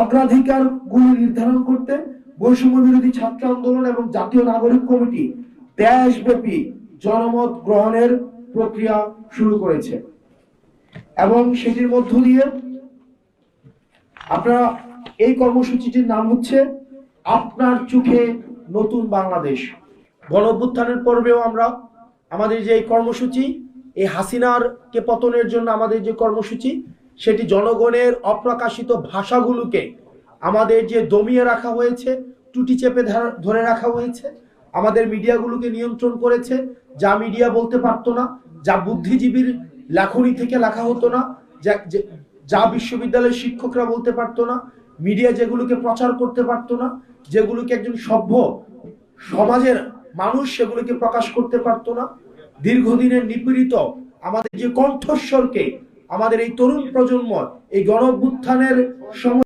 অগ্রাধিকার গুলি নির্ধারণ করতে বৈষম্য বিরোধী ছাত্র আন্দোলন এবং জাতীয় নাগরিক কমিটি দেশব্যাপী জনমত গ্রহণের প্রক্রিয়া শুরু করেছে। এবং সেটির মধ্য দিয়ে আপনারা এই কর্মসূচিটির নাম হচ্ছে আপনার চোখে নতুন বাংলাদেশ। গণ অভ্যুত্থানের পর্বেও আমরা আমাদের যে এই কর্মসূচি, এই হাসিনার কে পতনের জন্য আমাদের যে কর্মসূচি সেটি জনগণের অপ্রকাশিত ভাষাগুলোকে আমাদের যে দমিয়ে রাখা হয়েছে, টুটি চেপে ধরা- রাখা হয়েছে, আমাদের মিডিয়াগুলোকে নিয়ন্ত্রণ করেছে, যা মিডিয়া বলতে পারতো না, যা বুদ্ধিজীবীর লেখনী থেকে লেখা হতো না যা বিশ্ববিদ্যালয়ের শিক্ষকরা বলতে পারতো না, মিডিয়া যেগুলোকে প্রচার করতে পারতো না, যেগুলোকে একজন সভ্য সমাজের মানুষ সেগুলোকে প্রকাশ করতে পারতো না, দীর্ঘদিনের নিপীড়িত আমাদের যে কণ্ঠস্বরকে আমাদের এই তরুণ প্রজন্ম এই গণ সময়